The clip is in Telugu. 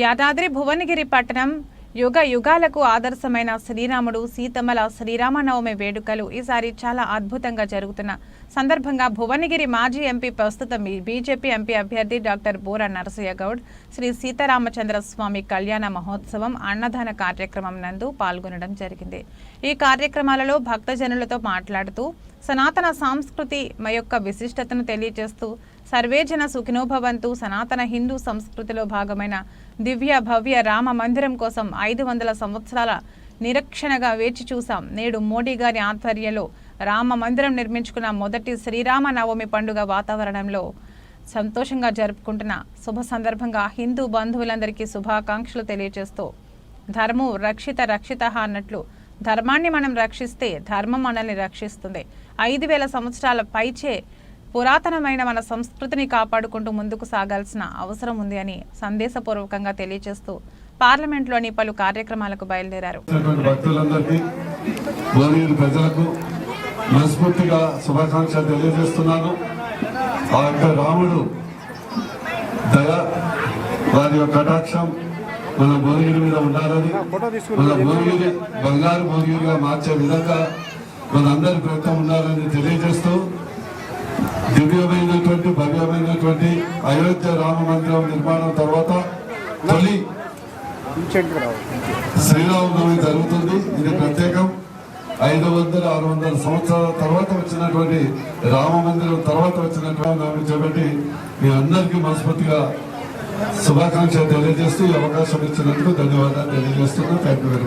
యాదాద్రి భువనగిరి పట్టణం యుగ యుగాలకు ఆదర్శమైన శ్రీరాముడు సీతమ్మల శ్రీరామనవమి వేడుకలు ఈసారి చాలా అద్భుతంగా జరుగుతున్న సందర్భంగా భువనగిరి మాజీ ఎంపీ ప్రస్తుతం బీజేపీ ఎంపీ అభ్యర్థి డాక్టర్ బూర నరసయ్య గౌడ్ శ్రీ సీతారామచంద్ర స్వామి కళ్యాణ మహోత్సవం అన్నదాన కార్యక్రమం నందు పాల్గొనడం జరిగింది. ఈ కార్యక్రమాలలో భక్తజనులతో మాట్లాడుతూ సనాతన సంస్కృతి యొక్క విశిష్టతను తెలియజేస్తూ సర్వేజన సుఖినోభవంతు సనాతన హిందూ సంస్కృతిలో భాగమైన దివ్య భవ్య రామ మందిరం కోసం ఐదు వందల సంవత్సరాల నిరక్షణగా వేచి చూసాం నేడు మోడీ గారి ఆధ్వర్యంలో రామ మందిరం నిర్మించుకున్న మొదటి శ్రీరామ నవమి పండుగ వాతావరణంలో సంతోషంగా జరుపుకుంటున్న శుభ సందర్భంగా హిందూ బంధువులందరికీ శుభాకాంక్షలు తెలియజేస్తూ ధర్మం రక్షిత రక్షిత అన్నట్లు ధర్మాన్ని మనం రక్షిస్తే ధర్మం మనల్ని రక్షిస్తుంది. ఐదు వేల సంవత్సరాల పైచే పురాతనమైన మన సంస్కృతిని కాపాడుకుంటూ ముందుకు సాగాల్సిన అవసరం ఉంది అని సందేశపూర్వకంగా తెలియజేస్తూ పార్లమెంట్లోని పలు కార్యక్రమాలకు బయలుదేరారు. వచ్చినటువంటి భక్తులందరికీ భువనగిరి ప్రజలకు మనస్ఫూర్తిగా శుభాకాంక్షలు తెలియజేస్తున్నాను. ఆ యొక్క రాముడు దయ వారి యొక్క కటాక్షం మన భువనగిరి మీద ఉండాలని మన భువనగిరి బంగారు భువనగిరిగా మార్చే విధంగా మనందరి ప్రయత్నం ఉండాలని తెలియజేస్తూ దివ్యమైనటువంటి భవ్యమైనటువంటి అయోధ్య రామ మందిరం నిర్మాణం తర్వాత తొలి శ్రీరామనవమి జరుగుతుంది. ఇది ప్రత్యేకం. ఐదు వందల ఆరు వందల సంవత్సరాల తర్వాత వచ్చినటువంటి రామ మందిరం తర్వాత వచ్చినటువంటి నవమి చేపట్టి మీ అందరికీ మనస్ఫూర్తిగా శుభాకాంక్షలు తెలియజేస్తూ ఈ అవకాశం ఇచ్చినందుకు ధన్యవాదాలు తెలియజేస్తున్నాను థ్యాంక్ యూ వెరీ మచ్